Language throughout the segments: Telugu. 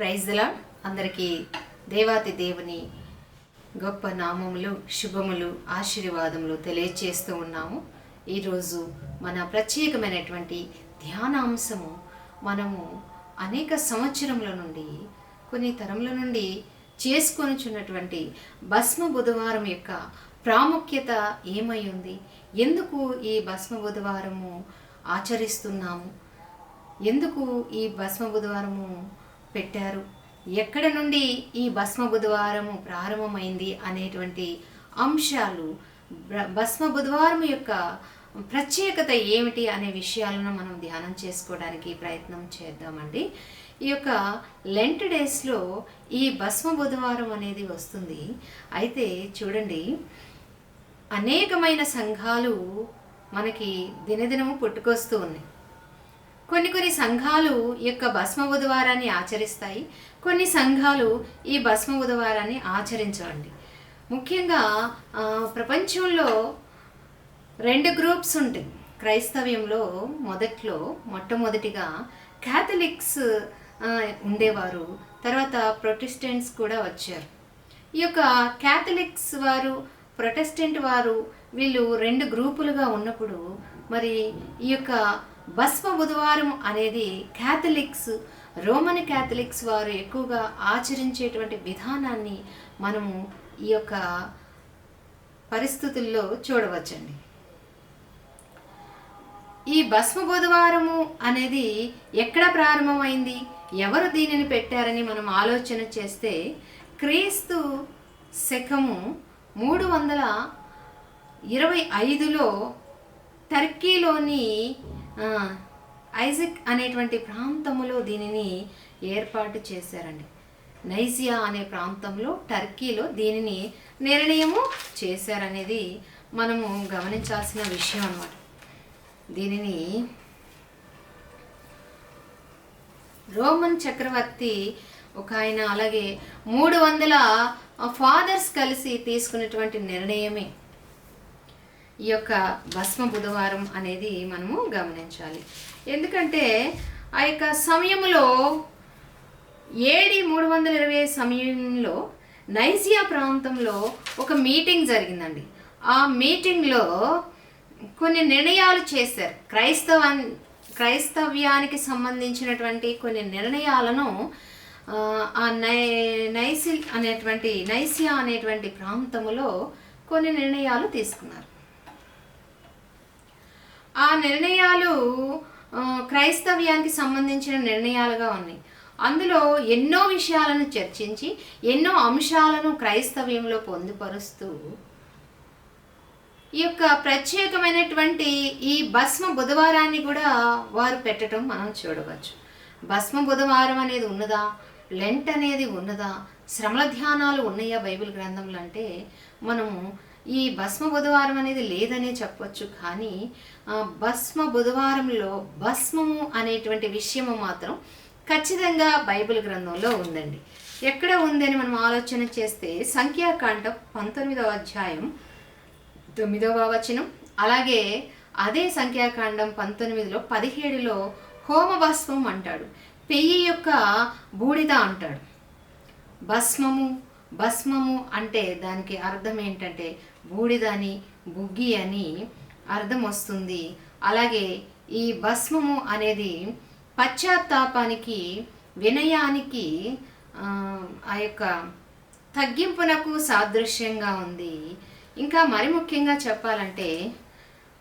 ప్రైజ్లా అందరికీ దేవాతి దేవుని గొప్ప నామములు శుభములు ఆశీర్వాదములు తెలియచేస్తూ ఉన్నాము. ఈరోజు మన ప్రత్యేకమైనటువంటి ధ్యానాంశము మనము అనేక సంవత్సరముల నుండి కొన్ని తరముల నుండి చేసుకొనుచున్నటువంటి భస్మ బుధవారం యొక్క ప్రాముఖ్యత ఏమై ఉంది? ఎందుకు ఈ భస్మ బుధవారము ఆచరిస్తున్నాము? ఎందుకు ఈ భస్మ బుధవారము పెట్టారు. ఎక్కడ నుండి ఈ భస్మ బుధవారము ప్రారంభమైంది అనేటువంటి అంశాలు భస్మ బుధవారం యొక్క ప్రత్యేకత ఏమిటి అనే విషయాలను మనం ధ్యానం చేసుకోవడానికి ప్రయత్నం చేద్దామండి. ఈ యొక్క లెంట్ డేస్లో ఈ భస్మ బుధవారం అనేది వస్తుంది. అయితే చూడండి అనేకమైన సంఘాలు మనకి దినదినము పుట్టుకొస్తూ ఉన్నాయి. కొన్ని కొన్ని సంఘాలు ఈ యొక్క భస్మ బుధవారాన్ని ఆచరిస్తాయి. కొన్ని సంఘాలు ఈ భస్మ బుధవారాన్ని ఆచరించవండి. ముఖ్యంగా ప్రపంచంలో రెండు గ్రూప్స్ ఉంటాయి. క్రైస్తవ్యంలో మొదట్లో మొట్టమొదటిగా క్యాథలిక్స్ ఉండేవారు. తర్వాత ప్రొటెస్టెంట్స్ కూడా వచ్చారు. ఈ యొక్క క్యాథలిక్స్ వారు ప్రొటెస్టెంట్ వారు వీళ్ళు రెండు గ్రూపులుగా ఉన్నప్పుడు మరి ఈ యొక్క భస్మ బుధవారం అనేది క్యాథలిక్స్ రోమన్ క్యాథలిక్స్ వారు ఎక్కువగా ఆచరించేటువంటి విధానాన్ని మనము ఈ యొక్క పరిస్థితుల్లో చూడవచ్చండి. ఈ భస్మ బుధవారము అనేది ఎక్కడ ప్రారంభమైంది? ఎవరు దీనిని పెట్టారని మనం ఆలోచన చేస్తే క్రీస్తు శకము మూడు వందల ఇరవై ఐదులో టర్కీలోని ఐజక్ అనేటువంటి ప్రాంతములో దీనిని ఏర్పాటు చేశారండి. నైజియా అనే ప్రాంతంలో టర్కీలో దీనిని నిర్ణయము చేశారనేది మనము గమనించాల్సిన విషయం అన్నమాట. దీనిని రోమన్ చక్రవర్తి ఒక ఆయన అలాగే మూడు వందల ఫాదర్స్ కలిసి తీసుకున్నటువంటి నిర్ణయమే. ఈ యొక్క భస్మ బుధవారం అనేది మనము గమనించాలి. ఎందుకంటే ఆ యొక్క సమయంలో ఏడి మూడు వందల ఇరవై సమయంలో నైజియా ప్రాంతంలో ఒక మీటింగ్ జరిగిందండి. ఆ మీటింగ్లో కొన్ని నిర్ణయాలు చేశారు. క్రైస్తవ క్రైస్తవ్యానికి సంబంధించినటువంటి కొన్ని నిర్ణయాలను ఆ, నై నైసిల్ అనేటువంటి నైసియా అనేటువంటి ప్రాంతంలో కొన్ని నిర్ణయాలు తీసుకున్నారు. ఆ నిర్ణయాలు క్రైస్తవ్యానికి సంబంధించిన నిర్ణయాలుగా ఉన్నాయి. అందులో ఎన్నో విషయాలను చర్చించి ఎన్నో అంశాలను క్రైస్తవ్యంలో పొందుపరుస్తూ ఈ యొక్క ప్రత్యేకమైనటువంటి ఈ భస్మ బుధవారాన్ని కూడా వారు పెట్టడం మనం చూడవచ్చు. భస్మ బుధవారం అనేది ఉన్నదా? లెంట్ అనేది ఉన్నదా? శ్రమల ధ్యానాలు ఉన్నాయా బైబిల్ గ్రంథంలో? అంటే మనము ఈ భస్మ బుధవారం అనేది లేదనే చెప్పొచ్చు కానీ భస్మ బుధవారంలో భస్మము అనేటువంటి విషయము మాత్రం ఖచ్చితంగా బైబిల్ గ్రంథంలో ఉందండి. ఎక్కడ ఉందని మనం ఆలోచన చేస్తే సంఖ్యాకాండం పంతొమ్మిదవ అధ్యాయం తొమ్మిదవ వచనం అలాగే అదే సంఖ్యాకాండం పంతొమ్మిదిలో పదిహేడులో హోమభస్మం అంటాడు. పెయ్యి యొక్క బూడిద అంటాడు. భస్మము భస్మము అంటే దానికి అర్థం ఏంటంటే బూడిద అని బుగ్గి అని అర్థం వస్తుంది అలాగే ఈ భస్మము అనేది పశ్చాత్తాపానికి వినయానికి ఆ, యొక్క తగ్గింపునకు సాదృశ్యంగా ఉంది. ఇంకా మరి ముఖ్యంగా చెప్పాలంటే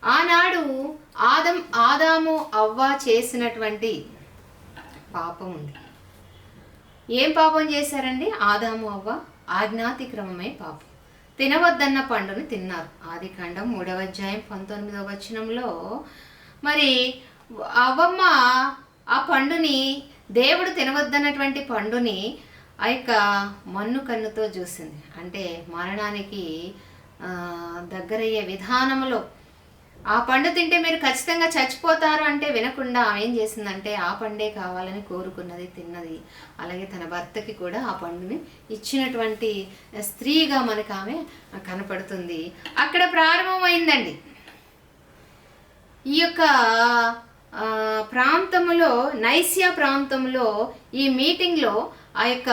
ఆనాడు ఆదం ఆదాము అవ్వ చేసినటువంటి పాపం ఉంది. ఏం పాపం చేశారండి? ఆదాము అవ్వ ఆజ్ఞాతిక్రమమే పాపం. తినవద్దన్న పండుని తిన్నారు. ఆదికాండం మూడవ అధ్యాయం పంతొమ్మిదవ వచనంలో మరి అవమ్మ ఆ పండుని దేవుడు తినవద్దన్నటువంటి పండుని ఆ యొక్క మన్ను కన్నుతో చూసింది. అంటే మరణానికి దగ్గరయ్యే విధానంలో ఆ పండు తింటే మీరు ఖచ్చితంగా చచ్చిపోతారు అంటే వినకుండా ఆమె ఏం చేసిందంటే ఆ పండే కావాలని కోరుకున్నది తిన్నది. అలాగే తన భర్తకి కూడా ఆ పండుని ఇచ్చినటువంటి స్త్రీగా మనకు ఆమె కనపడుతుంది. అక్కడ ప్రారంభమైందండి. ఈ యొక్క ప్రాంతంలో నైసియా ప్రాంతంలో ఈ మీటింగ్లో ఆ యొక్క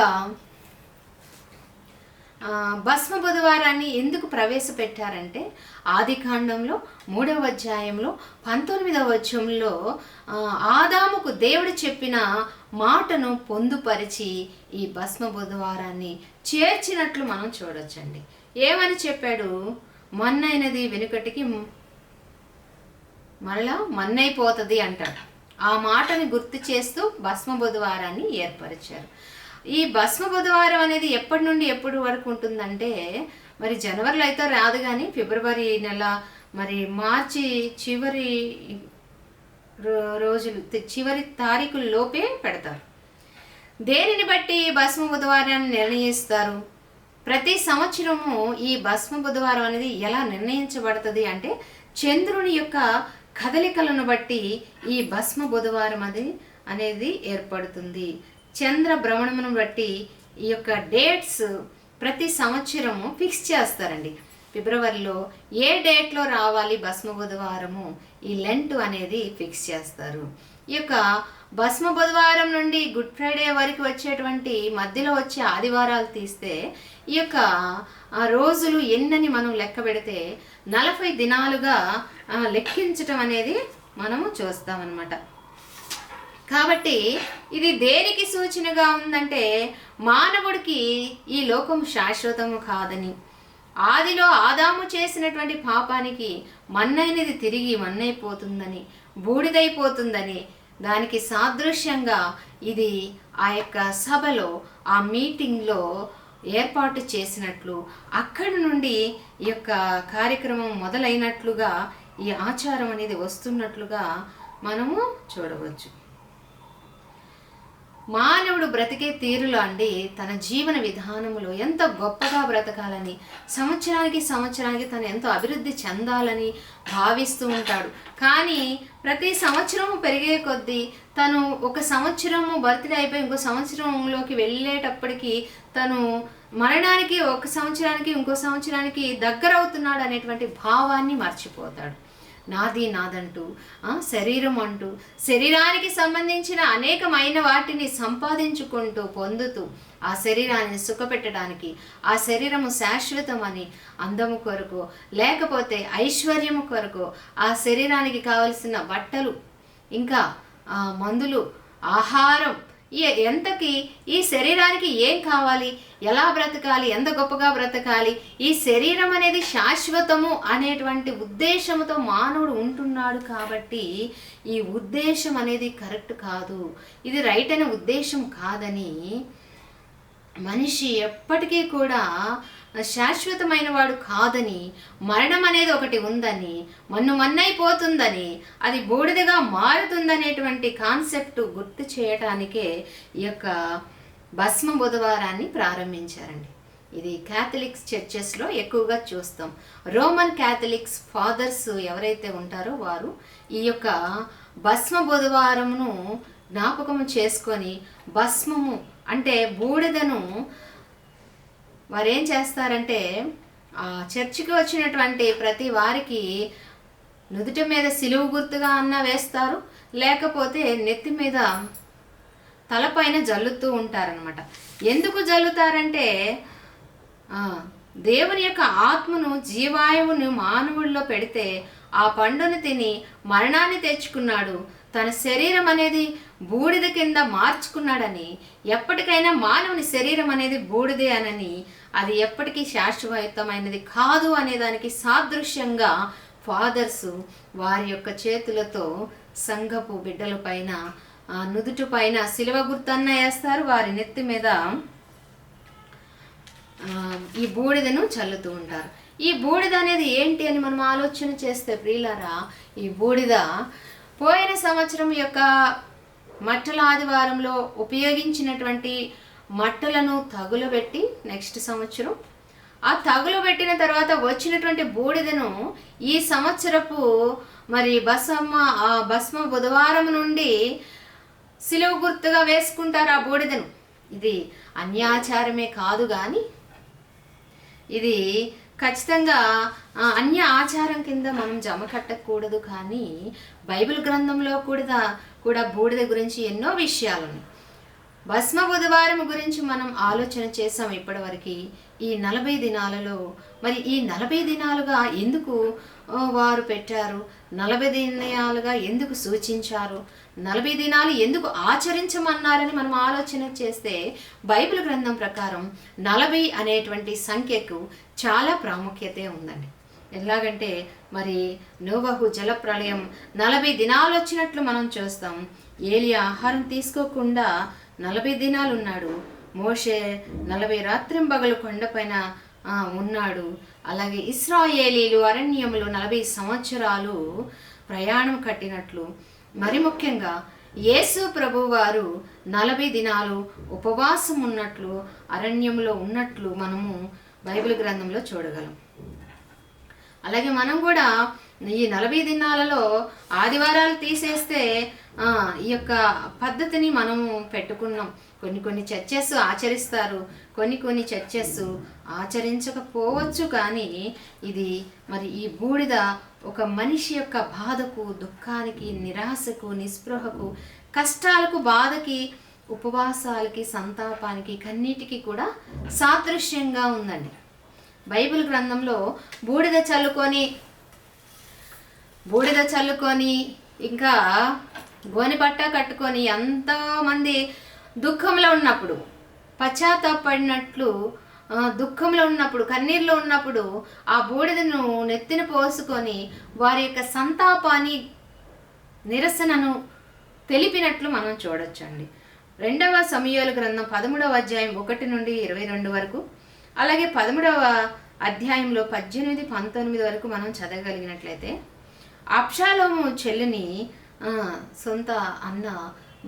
భస్మ బుధవారాన్ని ఎందుకు ప్రవేశపెట్టారంటే ఆదికాండంలో మూడవ అధ్యాయంలో పంతొమ్మిదవ వచనంలో ఆదాముకు దేవుడు చెప్పిన మాటను పొందుపరిచి ఈ భస్మ బుధవారాన్ని చేర్చినట్లు మనం చూడొచ్చండి. ఏమని చెప్పాడు? మన్నైనది వెనుకటికి మరలా మన్నైపోతుంది అంటాడు. ఆ మాటని గుర్తు చేస్తూ భస్మ బుధవారాన్ని ఏర్పరిచారు. ఈ భస్మ బుధవారం అనేది ఎప్పటి నుండి ఎప్పటి వరకు ఉంటుందంటే మరి జనవరిలో అయితే రాదు కానీ ఫిబ్రవరి నెల మరి మార్చి చివరి రో- రోజులు చివరి తారీఖుల్లోపే పెడతారు. దేనిని బట్టి భస్మ బుధవారాన్ని నిర్ణయిస్తారు? ప్రతి సంవత్సరము ఈ భస్మ బుధవారం అనేది ఎలా నిర్ణయించబడుతుంది అంటే చంద్రుని యొక్క కదలికలను బట్టి ఈ భస్మ బుధవారం అది అనేది ఏర్పడుతుంది. చంద్ర భ్రమణమును బట్టి ఈ యొక్క డేట్స్ ప్రతి సంవత్సరము ఫిక్స్ చేస్తారండి. ఫిబ్రవరిలో ఏ డేట్లో రావాలి భస్మ బుధవారము? ఈ లెంట్ అనేది ఫిక్స్ చేస్తారు. ఈ యొక్క భస్మ బుధవారం నుండి గుడ్ ఫ్రైడే వరకు వచ్చేటువంటి మధ్యలో వచ్చే ఆదివారాలు తీస్తే ఈ యొక్క ఆ రోజులు ఎన్నని మనం లెక్క పెడితే నలభై దినాలుగా లెక్కించటం అనేది మనము చూస్తామన్నమాట. కాబట్టి ఇది దేనికి సూచనగా ఉందంటే మానవుడికి ఈ లోకం శాశ్వతము కాదని. ఆదిలో ఆదాము చేసినటువంటి పాపానికి మన్నైనది తిరిగి మన్నైపోతుందని బూడిదైపోతుందని దానికి సాదృశ్యంగా ఇది ఆ యొక్క సభలో ఆ మీటింగ్లో ఏర్పాటు చేసినట్లు అక్కడి నుండి ఈ యొక్క కార్యక్రమం మొదలైనట్లుగా ఈ ఆచారం అనేది వస్తున్నట్లుగా మనము చూడవచ్చు. మానవుడు బ్రతికే తీరులో అండి తన జీవన విధానములో ఎంత గొప్పగా బ్రతకాలని సంవత్సరానికి సంవత్సరానికి తను ఎంతో అభివృద్ధి చెందాలని భావిస్తూ ఉంటాడు. కానీ ప్రతి సంవత్సరము పెరిగే కొద్దీ తను ఒక సంవత్సరము బర్త్డే అయిపోయి ఇంకో సంవత్సరంలోకి వెళ్ళేటప్పటికి తను మరణానికి ఒక సంవత్సరానికి ఇంకో సంవత్సరానికి దగ్గర అవుతున్నాడు అనేటువంటి భావాన్ని మర్చిపోతాడు. నాది నాదంటూ శరీరం అంటూ శరీరానికి సంబంధించిన అనేకమైన వాటిని సంపాదించుకుంటూ పొందుతూ ఆ శరీరాన్ని సుఖపెట్టడానికి ఆ శరీరము శాశ్వతమని అందము కొరకు లేకపోతే ఐశ్వర్యము కొరకు ఆ శరీరానికి కావలసిన బట్టలు ఇంకా మందులు ఆహారం ఎంతకి ఈ శరీరానికి ఏం కావాలి? ఎలా బ్రతకాలి? ఎంత గొప్పగా బ్రతకాలి? ఈ శరీరం అనేది శాశ్వతము అనేటువంటి ఉద్దేశంతో మానవుడు ఉంటున్నాడు కాబట్టి ఈ ఉద్దేశం అనేది కరెక్ట్ కాదు. ఇది రైట్ అనే ఉద్దేశం కాదని మనిషి ఎప్పటికీ కూడా శాశ్వతమైన వాడు కాదని మరణం అనేది ఒకటి ఉందని మన్ను మన్నైపోతుందని అది బూడిదగా మారుతుందనేటువంటి కాన్సెప్ట్ గుర్తు చేయటానికే ఈ యొక్క భస్మ బుధవారాన్ని ప్రారంభించారండి. ఇది క్యాథలిక్స్ చర్చెస్లో ఎక్కువగా చూస్తాం. రోమన్ క్యాథలిక్స్ ఫాదర్స్ ఎవరైతే ఉంటారో వారు ఈ యొక్క భస్మ బుధవారమును జ్ఞాపకము చేసుకొని భస్మము అంటే బూడిదను వారు ఏం చేస్తారంటే ఆ చర్చికి వచ్చినటువంటి ప్రతి వారికి నుదుటి మీద సిలువు గుర్తుగా అన్న వేస్తారు లేకపోతే నెత్తి మీద తలపైన జల్లుతూ ఉంటారనమాట ఎందుకు జల్లుతారంటే దేవుని యొక్క ఆత్మను జీవాయువును మానవుల్లో పెడితే ఆ పండును తిని మరణాన్ని తెచ్చుకున్నాడు. తన శరీరం అనేది బూడిద కింద మార్చుకున్నాడని ఎప్పటికైనా మానవుని శరీరం అనేది బూడిదే అనని అది ఎప్పటికీ శాశ్వతమైనది కాదు అనే దానికి సాదృశ్యంగా ఫాదర్స్ వారి యొక్క చేతులతో సంఘపు బిడ్డల పైన ఆ నుదుటి పైన సిలువ గుర్తన్న వేస్తారు. వారి నెత్తి మీద ఈ బూడిదను చల్లుతూ ఉంటారు. ఈ బూడిద అనేది ఏంటి అని మనం ఆలోచన చేస్తే ప్రియులారా ఈ బూడిద పోయిన సంవత్సరం యొక్క మట్టల ఆదివారంలో ఉపయోగించినటువంటి మట్టలను తగులబెట్టి నెక్స్ట్ సంవత్సరం. ఆ తగులు పెట్టిన తర్వాత వచ్చినటువంటి బూడిదను ఈ సంవత్సరపు మరి బసమ్మ ఆ భస్మ బుధవారం నుండి సిలువ గుర్తుగా వేసుకుంటారు ఆ బూడిదను. ఇది అన్యాచారమే కాదు కానీ ఇది ఖచ్చితంగా ఆ, అన్య ఆచారం కింద మనం జమ కట్టకూడదు కానీ బైబిల్ గ్రంథంలో కూడా కూడా బూడిద గురించి ఎన్నో విషయాలు ఉన్నాయి భస్మ బుధవారం గురించి మనం ఆలోచన చేసాం ఇప్పటివరకు. ఈ నలభై దినాలలో మరి ఈ నలభై దినాలుగా ఎందుకు వారు పెట్టారు. నలభై దినాలుగా ఎందుకు సూచించారు? నలభై దినాలు ఎందుకు ఆచరించమన్నారని మనం ఆలోచన చేస్తే బైబిల్ గ్రంథం ప్రకారం నలభై అనేటువంటి సంఖ్యకు చాలా ప్రాముఖ్యత ఉందండి. ఎలాగంటే మరి నోవహు జలప్రళయం నలభై దినాలు వచ్చినట్లు మనం చూస్తాం. ఏలియా ఆహారం తీసుకోకుండా నలభై దినాలు ఉన్నాడు మోషే నలభై రాత్రింబగలు కొండపైన ఉన్నాడు. అలాగే ఇస్రాయేలీలు అరణ్యములు నలభై సంవత్సరాలు ప్రయాణం కట్టినట్లు. మరి ముఖ్యంగా యేసు ప్రభు వారు నలభై దినాలు ఉపవాసం ఉన్నట్లు అరణ్యంలో ఉన్నట్లు మనము బైబిల్ గ్రంథంలో చూడగలం. అలాగే మనం కూడా ఈ నలభై దినాలలో ఆదివారాలు తీసేస్తే ఈ యొక్క పద్ధతిని మనము పెట్టుకున్నాం. కొన్ని కొన్ని చర్చెస్ ఆచరిస్తారు కొన్ని కొన్ని చర్చెస్ ఆచరించకపోవచ్చు కానీ ఇది మరి ఈ బూడిద ఒక మనిషి యొక్క బాధకు దుఃఖానికి నిరాశకు నిస్పృహకు కష్టాలకు బాధకి ఉపవాసాలకి సంతాపానికి కన్నీటికి కూడా సాదృశ్యంగా ఉందండి. బైబిల్ గ్రంథంలో బూడిద చల్లుకొని బూడిద చల్లుకొని ఇంకా గోని పట్ట కట్టుకొని ఎంతోమంది దుఃఖంలో ఉన్నప్పుడు పశ్చాత్తాపడినట్లు దుఃఖంలో ఉన్నప్పుడు కన్నీరులో ఉన్నప్పుడు ఆ బూడిదను నెత్తిన పోసుకొని వారి యొక్క సంతాపాన్ని నిరసనను తెలిపినట్లు మనం చూడొచ్చండి. రెండవ సమయాల గ్రంథం పదమూడవ అధ్యాయం ఒకటి నుండి ఇరవై రెండు వరకు అలాగే పదమూడవ అధ్యాయంలో పద్దెనిమిది పంతొమ్మిది వరకు మనం చదవగలిగినట్లయితే అప్షాలోము చెల్లిని సొంత అన్న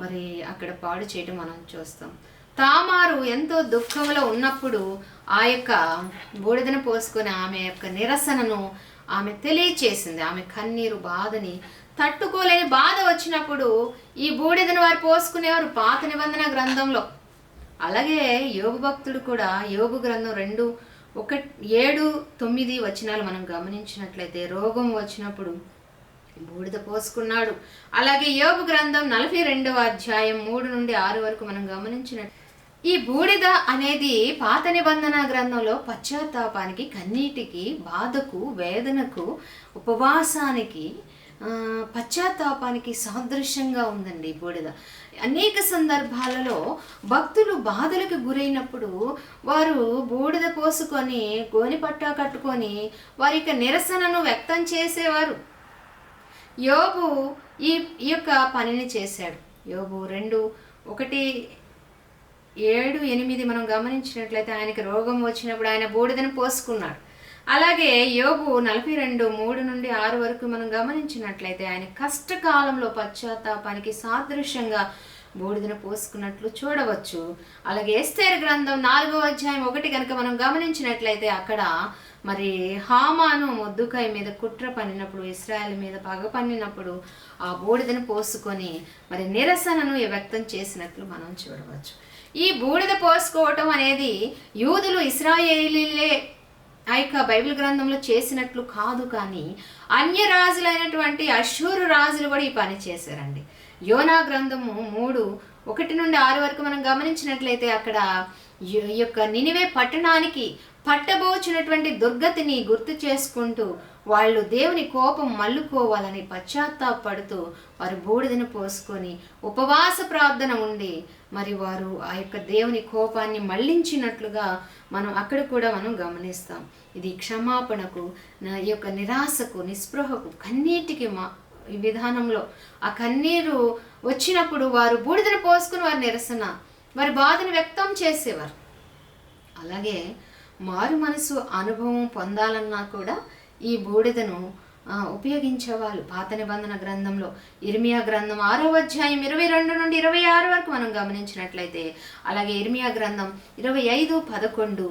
మరి అక్కడ పాడు చేయటం మనం చూస్తాం. తామారు ఎంతో దుఃఖంలో ఉన్నప్పుడు ఆ యొక్క బూడిదను పోసుకొని ఆమె యొక్క నిరసనను ఆమె తెలియచేసింది. ఆమె కన్నీరు బాధని తట్టుకోలేని బాధ వచ్చినప్పుడు ఈ బూడిదను వారు పోసుకునేవారు పాత నిబంధన గ్రంథంలో. అలాగే యోగు భక్తుడు కూడా యోగు గ్రంథం రెండు ఒక ఏడు తొమ్మిది వచనాలు మనం గమనించినట్లయితే రోగం వచ్చినప్పుడు బూడిద పోసుకున్నాడు. అలాగే యోగు గ్రంథం నలభై రెండవ అధ్యాయం మూడు నుండి ఆరు వరకు మనం గమనించినట్టు ఈ బూడిద అనేది పాత నిబంధన గ్రంథంలో పశ్చాత్తాపానికి కన్నీటికి బాధకు వేదనకు ఉపవాసానికి పశ్చాత్తాపానికి సాదృశ్యంగా ఉందండి బూడిద. అనేక సందర్భాలలో భక్తులు బాధలకు గురైనప్పుడు వారు బూడిద పోసుకొని గోని పట్టా కట్టుకొని వారి యొక్క నిరసనను వ్యక్తం చేసేవారు. యోబు ఈ ఈ యొక్క పనిని చేశాడు. యోబు రెండు ఒకటి ఏడు ఎనిమిది మనం గమనించినట్లయితే ఆయనకి రోగం వచ్చినప్పుడు ఆయన బూడిదను పోసుకున్నాడు. అలాగే యోగు నలభై రెండు మూడు నుండి ఆరు వరకు మనం గమనించినట్లయితే ఆయన కష్టకాలంలో పశ్చాత్తాపానికి సాదృశ్యంగా బూడిదను పోసుకున్నట్లు చూడవచ్చు. అలాగే ఎస్తేర్ గ్రంథం నాలుగో అధ్యాయం ఒకటి కనుక మనం గమనించినట్లయితే అక్కడ మరి హామాను మొద్దుకాయ మీద కుట్ర పన్నినప్పుడు ఇస్రాయల్ మీద పగ పన్నినప్పుడు ఆ బూడిదను పోసుకొని మరి నిరసనను వ్యక్తం చేసినట్లు మనం చూడవచ్చు. ఈ బూడిద పోసుకోవటం అనేది యూదులు ఇస్రాయేలీలే ఆ యొక్క బైబిల్ గ్రంథంలో చేసినట్లు కాదు కానీ అన్య రాజులైనటువంటి అశూరు రాజులు కూడా ఈ పని చేశారండి. యోనా గ్రంథము మూడు ఒకటి నుండి ఆరు వరకు మనం గమనించినట్లయితే అక్కడ ఈ ఈ యొక్క నినివే పట్టణానికి పట్టబోచినటువంటి దుర్గతిని గుర్తు చేసుకుంటూ వాళ్ళు దేవుని కోపం మల్లుకోవాలని పశ్చాత్తాపడుతూ వారు బూడిదను పోసుకొని ఉపవాస ప్రార్థన ఉండి మరి వారు ఆ యొక్క దేవుని కోపాన్ని మళ్ళించినట్లుగా మనం అక్కడ కూడా మనం గమనిస్తాం. ఇది క్షమాపణకు నా ఈ యొక్క నిరాశకు నిస్పృహకు కన్నీటికి మా ఈ విధానంలో ఆ కన్నీరు వచ్చినప్పుడు వారు బూడిదను పోసుకుని వారి నిరసన వారి బాధను వ్యక్తం చేసేవారు. అలాగే మారు మనసు అనుభవం పొందాలన్నా కూడా ఈ బూడిదను ఉపయోగించేవాళ్ళు. పాత నిబంధన గ్రంథంలో ఇర్మియా గ్రంథం ఆరో అధ్యాయం ఇరవై రెండు నుండి ఇరవై ఆరు వరకు మనం గమనించినట్లయితే అలాగే ఇర్మియా గ్రంథం ఇరవై ఐదు పదకొండు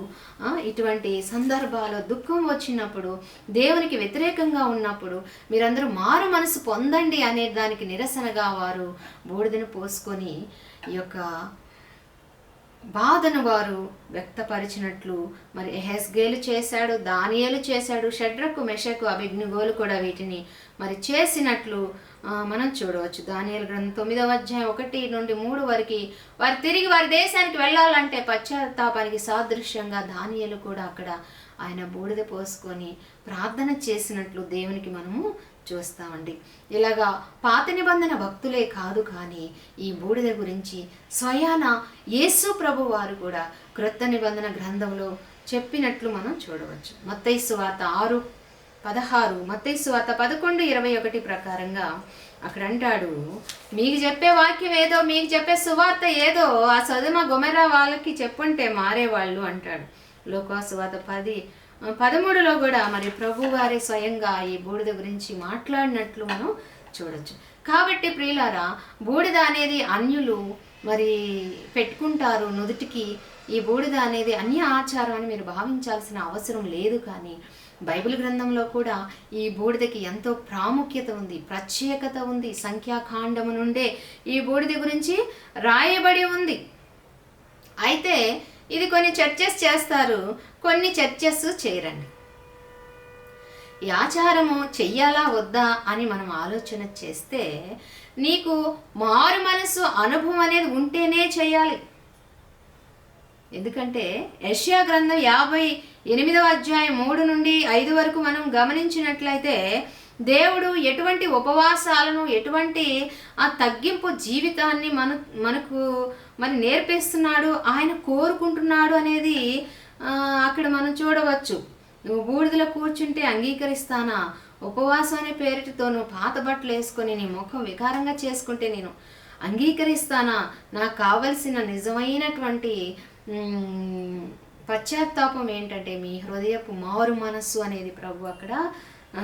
ఇటువంటి సందర్భాలు దుఃఖం వచ్చినప్పుడు దేవునికి వ్యతిరేకంగా ఉన్నప్పుడు మీరందరూ మారు మనసు పొందండి అనే దానికి నిరసనగా వారు బూడిదను పోసుకొని ఈ యొక్క బాధను వారు వ్యక్తపరిచినట్లు మరి ఎహెస్గేలు చేశాడు దానియేలు చేశాడు షడ్రకు మెషకు అభిజ్ఞగోలు కూడా వీటిని మరి చేసినట్లు మనం చూడవచ్చు. దానియలు గ్రంథం తొమ్మిదవ అధ్యాయం ఒకటి నుండి మూడు వరకు వారు తిరిగి వారి దేశానికి వెళ్ళాలంటే పశ్చాత్తాపానికి సాదృశ్యంగా దానియలు కూడా అక్కడ ఆయన బూడిద పోసుకొని ప్రార్థన చేసినట్లు దేవునికి మనము చూస్తామండి. ఇలాగా పాత నిబంధన భక్తులే కాదు కానీ ఈ బూడిద గురించి స్వయాన యేసు ప్రభు వారు కూడా క్రొత్త నిబంధన గ్రంథంలో చెప్పినట్లు మనం చూడవచ్చు. మత్తైసు వార్త ఆరు పదహారు మత్తైసు వార్త పదకొండు ఇరవై ఒకటి ప్రకారంగా అక్కడ అంటాడు మీకు చెప్పే వాక్యం ఏదో మీకు చెప్పే సువార్త ఏదో ఆ సదుమ గొమెరా వాళ్ళకి చెప్పుంటే మారేవాళ్ళు అంటాడు. లోకాసువాత పది పదమూడులో కూడా మరి ప్రభువారి స్వయంగా ఈ బూడిద గురించి మాట్లాడినట్లు మనం చూడొచ్చు. కాబట్టి ప్రియులారా బూడిద అనేది అన్యులు మరి పెట్టుకుంటారు నుదుటికి. ఈ బూడిద అనేది అన్య ఆచారం అని మీరు భావించాల్సిన అవసరం లేదు కానీ బైబిల్ గ్రంథంలో కూడా ఈ బూడిదకి ఎంతో ప్రాముఖ్యత ఉంది ప్రత్యేకత ఉంది సంఖ్యాకాండము నుండే ఈ బూడిద గురించి రాయబడి ఉంది. అయితే ఇది కొన్ని చర్చెస్ చేస్తారు కొన్ని చర్చస్ చేయరండి. ఈ ఆచారము చెయ్యాలా వద్దా అని మనం ఆలోచన చేస్తే నీకు మారు మనసు అనుభవం అనేది ఉంటేనే చేయాలి. ఎందుకంటే యష్యా గ్రంథం యాభై ఎనిమిదవ అధ్యాయం మూడు నుండి ఐదు వరకు మనం గమనించినట్లయితే దేవుడు ఎటువంటి ఉపవాసాలను ఎటువంటి ఆ తగ్గింపు జీవితాన్ని మన మనకు మరి నేర్పిస్తున్నాడు ఆయన కోరుకుంటున్నాడు అనేది అక్కడ మనం చూడవచ్చు. నువ్వు బూడిదలో కూర్చుంటే అంగీకరిస్తానా? ఉపవాసం అనే పేరిటితో నువ్వు పాత బట్టలు వేసుకొని నీ ముఖం వికారంగా చేసుకుంటే నేను అంగీకరిస్తానా? నాకు కావలసిన నిజమైనటువంటి పశ్చాత్తాపం ఏంటంటే మీ హృదయపు మారు మనస్సు అనేది ప్రభు అక్కడ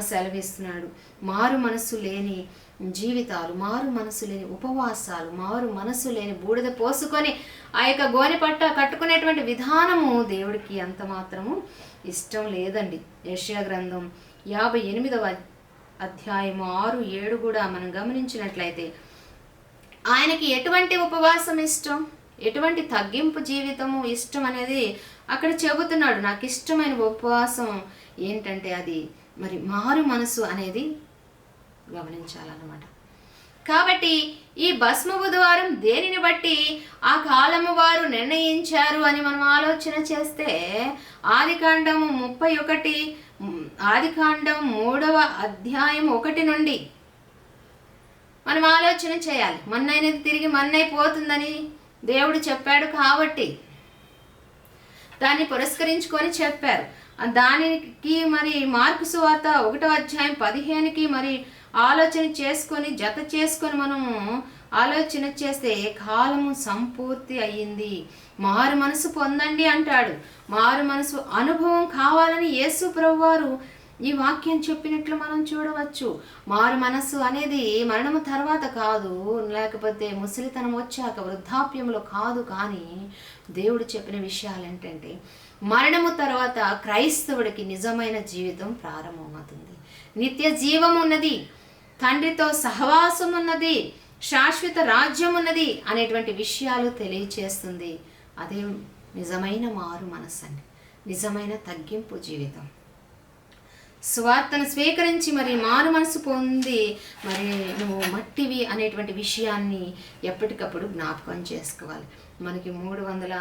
సెలవిస్తున్నాడు. మారు మనస్సు లేని జీవితాలు మారు మనసు లేని ఉపవాసాలు మారు మనసు లేని బూడిద పోసుకొని ఆ యొక్క గోని పట్ట కట్టుకునేటువంటి విధానము దేవుడికి అంత మాత్రము ఇష్టం లేదండి. యెషయా గ్రంథం యాభై ఎనిమిదవ అధ్యాయము ఆరు ఏడు కూడా మనం గమనించినట్లయితే ఆయనకి ఎటువంటి ఉపవాసం ఇష్టం? ఎటువంటి తగ్గింపు జీవితము ఇష్టం అనేది అక్కడ చెబుతున్నాడు. నాకు ఇష్టమైన ఉపవాసం ఏంటంటే అది మరి మారు మనసు అనేది గమనించాలన్నమాట. కాబట్టి ఈ భస్మ బుధవారం దేనిని బట్టి ఆ కాలము వారు నిర్ణయించారు అని మనం ఆలోచన చేస్తే ఆదికాండము ముప్పై ఒకటి ఆదికాండం మూడవ అధ్యాయం ఒకటి నుండి మనం ఆలోచన చేయాలి. మన్నైనది తిరిగి మన్నైపోతుందని దేవుడు చెప్పాడు కాబట్టి దాన్ని పురస్కరించుకొని చెప్పారు. దానికి మరి మార్కు సువార్త ఒకటో అధ్యాయం పదిహేనుకి మరి ఆలోచన చేసుకొని జత చేసుకొని మనము ఆలోచన చేస్తే కాలము సంపూర్తి అయ్యింది. మారు మనసు పొందండి అంటాడు. మారు మనసు అనుభవం కావాలని యేసు ప్రభువారు ఈ వాక్యం చెప్పినట్లు మనం చూడవచ్చు. మారు మనస్సు అనేది మరణము తర్వాత కాదు లేకపోతే ముసలితనం వచ్చాక వృద్ధాప్యంలో కాదు కానీ దేవుడు చెప్పిన విషయాలు ఏంటంటే మరణము తర్వాత క్రైస్తవుడికి నిజమైన జీవితం ప్రారంభమవుతుంది. నిత్య జీవం ఉన్నది. తండ్రితో సహవాసం ఉన్నది శాశ్వత రాజ్యం ఉన్నది అనేటువంటి విషయాలు తెలియచేస్తుంది. అదే నిజమైన మారు మనస్సు అండి నిజమైన తగ్గింపు జీవితం. స్వార్థను స్వీకరించి మరి మారు మనసు పొంది మరి నువ్వు మట్టివి అనేటువంటి విషయాన్ని ఎప్పటికప్పుడు జ్ఞాపకం చేసుకోవాలి. మనకి మూడు వందల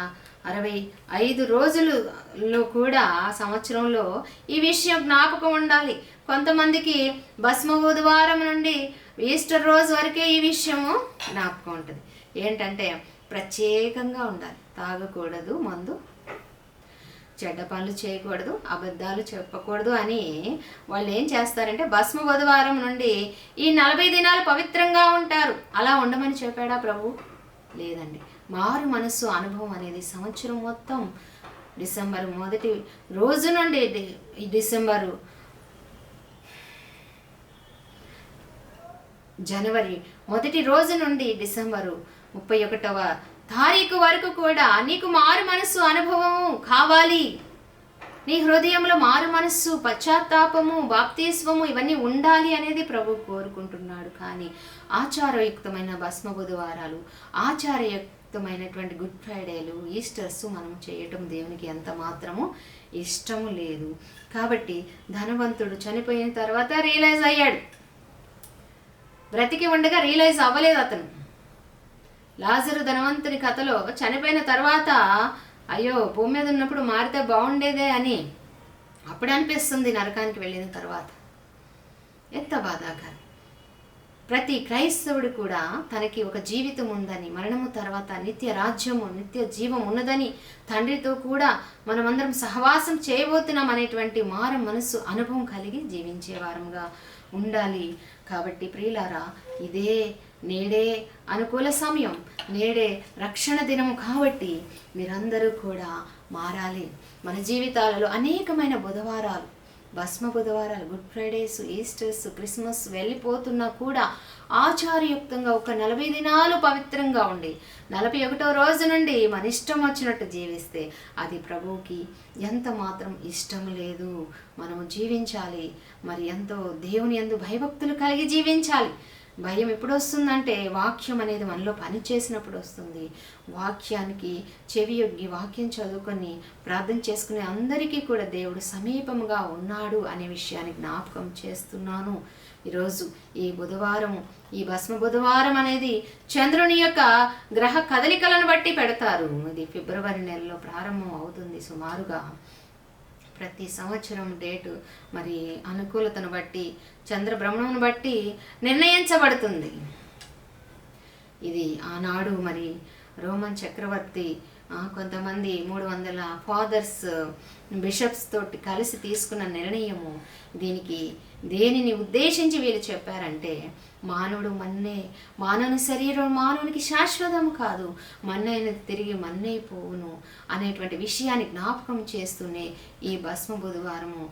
అరవై ఐదు రోజులలో కూడా సంవత్సరంలో ఈ విషయం జ్ఞాపకం ఉండాలి. కొంతమందికి భస్మ బుధవారం నుండి ఈస్టర్ రోజు వరకే ఈ విషయము జ్ఞాపకం ఉంటుంది. ఏంటంటే ప్రత్యేకంగా ఉండాలి. తాగకూడదు మందు చెడ్డ పనులు చేయకూడదు అబద్ధాలు చెప్పకూడదు అని వాళ్ళు ఏం చేస్తారంటే భస్మ బుధవారం నుండి ఈ నలభై దినాలు పవిత్రంగా ఉంటారు. అలా ఉండమని చెప్పాడా ప్రభు? లేదండి. మారు మనస్సు అనుభవం అనేది సంవత్సరం మొత్తం డిసెంబర్ మొదటి రోజు నుండి డి- ఈ డిసెంబరు జనవరి మొదటి రోజు నుండి డిసెంబరు ముప్పై ఒకటవ తారీఖు వరకు కూడా నీకు మారు మనస్సు అనుభవం కావాలి. నీ హృదయంలో మారు మనస్సు పశ్చాత్తాపము బాప్తీస్వము ఇవన్నీ ఉండాలి అనేది ప్రభు కోరుకుంటున్నాడు. కానీ ఆచారయుక్తమైన భస్మ బుధవారాలు ఆచారయుక్త ఆచారయుక్తమైనటువంటి గుడ్ ఫ్రైడేలు ఈస్టర్స్ మనం చేయటం దేవునికి ఎంత మాత్రము ఇష్టము లేదు. కాబట్టి ధనవంతుడు చనిపోయిన తర్వాత రియలైజ్ అయ్యాడు. బ్రతికి ఉండగా రియలైజ్ అవ్వలేదు అతను. లాజరు ధనవంతుని కథలో చనిపోయిన తర్వాత అయ్యో భూమి మీద ఉన్నప్పుడు మారితే బాగుండేదే అని అప్పుడు అనిపిస్తుంది నరకానికి వెళ్ళిన తర్వాత. ఎంత బాధాకరం. ప్రతి క్రైస్తవుడు కూడా తనకి ఒక జీవితం ఉందని మరణము తర్వాత నిత్య రాజ్యము నిత్య జీవం ఉన్నదని తండ్రితో కూడా మనమందరం సహవాసం చేయబోతున్నాం అనేటువంటి మార మనసు అనుభవం కలిగి జీవించేవారంగా ఉండాలి. కాబట్టి ప్రియులారా ఇదే నేడే అనుకూల సమయం నేడే రక్షణ దినము కాబట్టి మీరందరూ కూడా మారాలి. మన జీవితాలలో అనేకమైన బుధవారాలు భస్మ బుధవారాలు గుడ్ ఫ్రైడేస్ ఈస్టర్స్ క్రిస్మస్ వెళ్ళిపోతున్నా కూడా ఆచారయుక్తంగా ఒక నలభై దినాలు పవిత్రంగా ఉండి నలభై ఒకటో రోజు నుండి మన ఇష్టం వచ్చినట్టు జీవిస్తే అది ప్రభువుకి ఎంత మాత్రం ఇష్టం లేదు. మనము జీవించాలి. మరి ఎంతో దేవుని ఎందు భయభక్తులు కలిగి జీవించాలి. భయం ఎప్పుడు వస్తుందంటే వాక్యం అనేది మనలో పని చేసినప్పుడు వస్తుంది వాక్యానికి చెవి యొగ్గి వాక్యం చదువుకొని ప్రార్థన చేసుకునే అందరికీ కూడా దేవుడు సమీపముగా ఉన్నాడు అనే విషయాన్ని జ్ఞాపకం చేస్తున్నాను. ఈరోజు ఈ బుధవారం ఈ భస్మ బుధవారం అనేది చంద్రుని యొక్క గ్రహ కదలికలను బట్టి పెడతారు. ఇది ఫిబ్రవరి నెలలో ప్రారంభం అవుతుంది సుమారుగా. ప్రతి సంవత్సరం డేటు మరి అనుకూలతను బట్టి చంద్రభ్రమణమును బట్టి నిర్ణయించబడుతుంది. ఇది ఆనాడు మరి రోమన్ చక్రవర్తి కొంతమంది మూడు వందల ఫాదర్స్ బిషప్స్ తోటి కలిసి తీసుకున్న నిర్ణయము దీనికి దేనిని ఉద్దేశించి వీళ్ళు చెప్పారంటే మానవుడు మన్నే మానవుని శరీరం మానవునికి శాశ్వతం కాదు. మన్నైన తిరిగి మన్నైపోవును అనేటువంటి విషయాన్ని జ్ఞాపకం చేస్తూనే ఈ భస్మ బుధవారము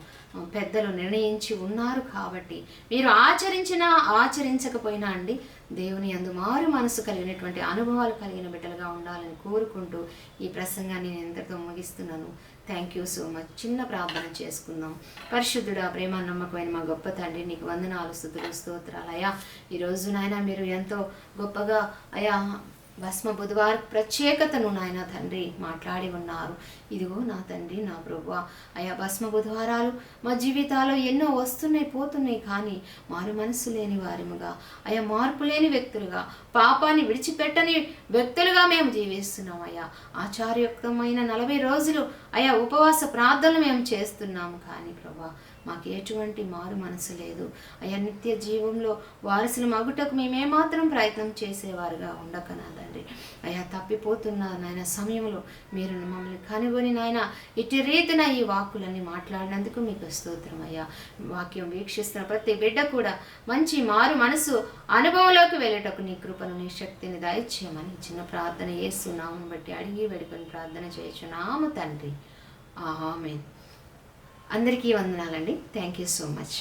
పెద్దలు నిర్ణయించి ఉన్నారు కాబట్టి మీరు ఆచరించినా ఆచరించకపోయినా అండి దేవుని అందు మారు మనసు కలిగినటువంటి అనుభవాలు కలిగిన బిడ్డలుగా ఉండాలని కోరుకుంటూ ఈ ప్రసంగాన్ని నేను ఎంతతో ముగిస్తున్నాను. థ్యాంక్ యూ సో మచ్ చిన్న ప్రార్థన చేసుకుందాం. పరిశుద్ధుడా ప్రేమ నమ్మకమైన మా గొప్ప తండ్రి నీకు వందనాలు స్థుతులు స్తోత్రాలు. అయ్యా ఈరోజు నాయన మీరు ఎంతో గొప్పగా అయా భస్మ బుధవార ప్రత్యేకతను నాయన తండ్రి మాట్లాడి ఉన్నారు. ఇదిగో నా తండ్రి నా ప్రభు అయా భస్మ బుధవారాలు మా జీవితాల్లో ఎన్నో వస్తున్నాయి పోతున్నాయి కానీ మారు మనసు లేని వారముగా అయా మార్పు లేని వ్యక్తులుగా పాపాన్ని విడిచిపెట్టని వ్యక్తులుగా మేము జీవిస్తున్నాం అయ్యా ఆచార్యుక్తమైన నలభై రోజులు అయా ఉపవాస ప్రార్థనలు మేము చేస్తున్నాము కానీ ప్రభా మాకు ఎటువంటి మారు మనసు లేదు. అయ్యా నిత్య జీవంలో వారసులు మగుటకు మేమేమాత్రం ప్రయత్నం చేసేవారుగా ఉండక నా తండ్రి. అయ్యా తప్పిపోతున్న నాయన సమయంలో మీరు మమ్మల్ని కనుగొని నాయన ఇటు రీతిన ఈ వాక్కులన్నీ మాట్లాడినందుకు మీకు స్తోత్రం అయ్యా. వాక్యం వీక్షిస్తున్న ప్రతి బిడ్డ కూడా మంచి మారు మనసు అనుభవంలోకి వెళ్ళేటకు నీ కృపను నీ శక్తిని దయచేయమని చిన్న ప్రార్థన చేస్తున్నామని బట్టి అడిగి వేడుకొని ప్రార్థన చేయొచ్చు తండ్రి. ఆమెన్. అందరికీ వందనాలండి. Thank you so much